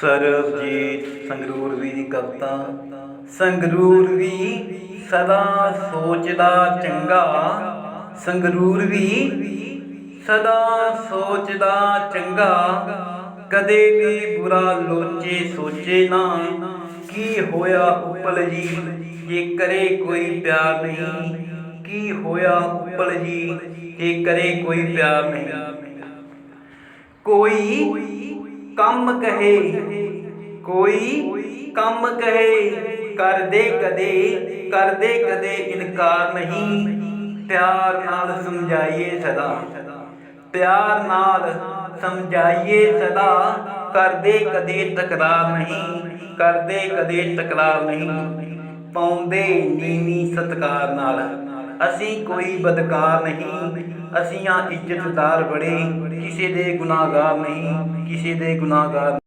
ਸਰਬਜੀਤ ਸੰਗਰੂਰ ਵੀ ਦੀ ਕਵਿਤਾ, ਸੰਗਰੂਰ ਵੀ ਸਦਾ ਸੋਚਦਾ ਚੰਗਾ, ਸੰਗਰੂਰ ਵੀ ਸਦਾ ਸੋਚਦਾ ਚੰਗਾ, ਕਦੇ ਵੀ ਬੁਰਾ ਲੋਚੇ ਸੋਚੇ ਨਾ, ਕੀ ਹੋਇਆ ਉਪਲ ਜੀ, ਜੇ ਕਰੇ ਕੋਈ ਪਿਆਰ ਨਹੀਂ, ਕੀ ਹੋਇਆ ਉਪਲ ਜੀ, ਜੇ ਕਰੇ ਕੋਈ ਪਿਆਰ ਨਹੀਂ। ਕੋਈ ਕੰਮ ਕਹੇ, ਕੋਈ ਕੰਮ ਕਹੇ, ਕਰਦੇ ਕਦੇ ਕਰਦੇ ਕਦੇ ਇਨਕਾਰ ਨਹੀਂ। ਪਿਆਰ ਨਾਲ ਸਮਝਾਈਏ ਸਦਾ, ਪਿਆਰ ਨਾਲ ਸਮਝਾਈਏ ਸਦਾ, ਕਰਦੇ ਕਦੇ ਤਕਰਾਰ ਨਹੀਂ, ਕਰਦੇ ਕਦੇ ਤਕਰਾਰ ਨਹੀਂ। ਪਾਉਂਦੇ ਨੀਵੀਂ ਸਤਕਾਰ ਨਾਲ। ਅਸੀਂ ਕੋਈ ਬਦਕਾਰ ਨਹੀਂ। ਅਸੀਂ ਆ ਇੱਜ਼ਤਦਾਰ ਬੜੇ ਕਿਸੇ ਦੇ ਗੁਨਾਹਗਾਰ ਨਹੀਂ, ਕਿਸੇ ਦੇ ਗੁਨਾਹਗਾਰ